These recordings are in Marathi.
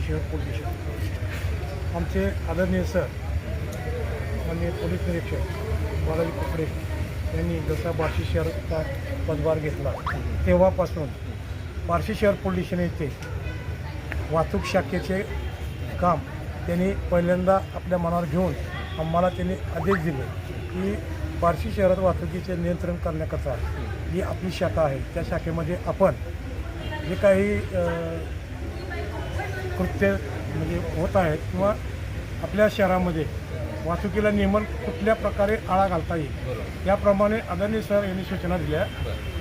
शहर पोलीस स्टेशन आमचे आदरणीय सर माननीय पोलीस निरीक्षक बालाजी कुकडे यांनी जसा बार्शी शहराचा पदभार घेतला तेव्हापासून बार्शी शहर पोलीस स्टेशन येथे वाहतूक शाखेचे काम त्यांनी पहिल्यांदा आपल्या मनावर घेऊन आम्हाला त्यांनी आदेश दिले की बार्शी शहरात वाहतुकीचे नियंत्रण करण्याकरता जी आपली शाखा आहे. त्या शाखेमध्ये आपण जे काही कृत्य म्हणजे होत आहेत किंवा आपल्या शहरामध्ये वाहतुकीला नियमन कुठल्या प्रकारे आळा घालता येईल याप्रमाणे आदरणीय सर यांनी सूचना दिल्या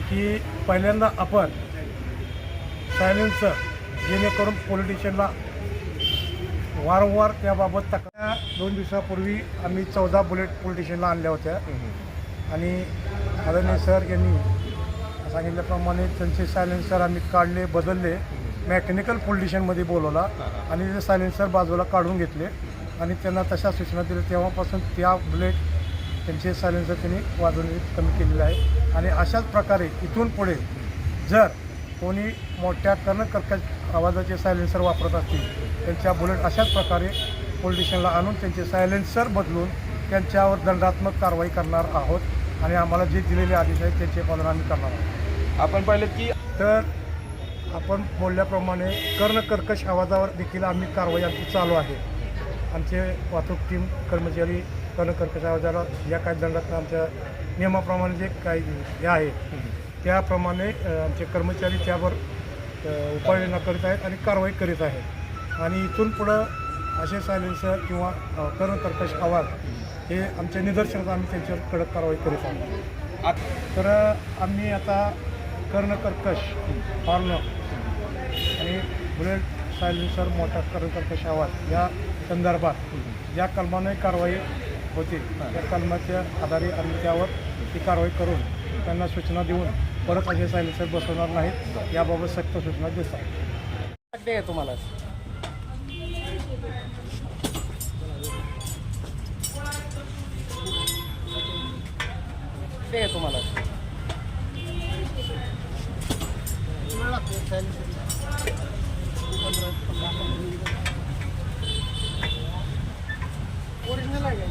की पहिल्यांदा आपण सायलेन्सर जेणेकरून पोलिटिशियनला वारंवार त्याबाबत तक्रार. दोन दिवसापूर्वी आम्ही चौदा बुलेट पोलिटिशियनला आणल्या होत्या. आणि आदरणीय सर यांनी सांगितल्याप्रमाणे त्यांचे सायलेन्सर आम्ही काढले बदलले. मेकॅनिकल पोलिटिशियनमध्ये बोलवला. आणि ते सायलेन्सर बाजूला काढून घेतले. आणि त्यांना तशा सूचना दिल्या. तेव्हापासून त्या बुलेट त्यांचे सायलेन्सर त्यांनी वाजवणे कमी केलेले आहे. आणि अशाच प्रकारे इथून पुढे जर कोणी मोठ्या कर्णकर्कश आवाजाचे सायलेन्सर वापरत असतील त्यांच्या बुलेट अशाच प्रकारे पोलिटिशियनला आणून त्यांचे सायलेन्सर बदलून त्यांच्यावर दंडात्मक कारवाई करणार आहोत आणि आम्हाला जे दिलेले आदेश आहेत त्याचे पालन आम्ही करणार आहोत. आपण पाहिलं की तर आपण बोलल्याप्रमाणे कर्णकर्कश आवाजावर देखील आम्ही कारवाई आमची चालू आहे. आमचे वाहतूक टीम कर्मचारी कर्णकर्कश आवाजाला या काही दंडात आमच्या नियमाप्रमाणे जे काही हे आहे त्याप्रमाणे आमचे कर्मचारी त्यावर उपाययोजना करीत आहेत आणि कारवाई करीत आहेत. आणि इथून पुढं असे सायलेन्सर किंवा कर्ण कर्णकर्कश आवाज हे आमच्या निदर्शनात आम्ही त्यांच्यावर कडक कारवाई करीत आहोत तर आम्ही आता कर्णकर्कश हॉर्न आणि बुलेट सायलेन्सर मोठा कर्णकर्कश आवाज या संदर्भात ज्या कलमाने कारवाई होती. त्या कलमाच्या आधारे आम्ही त्यावर ती कारवाई करून त्यांना सूचना देऊन परत असे सायलेन्सर बसवणार नाहीत. याबाबत सक्त सूचना देत आहे आहे तुम्हाला. ते आहे तुम्हाला ओरिजिनल आहे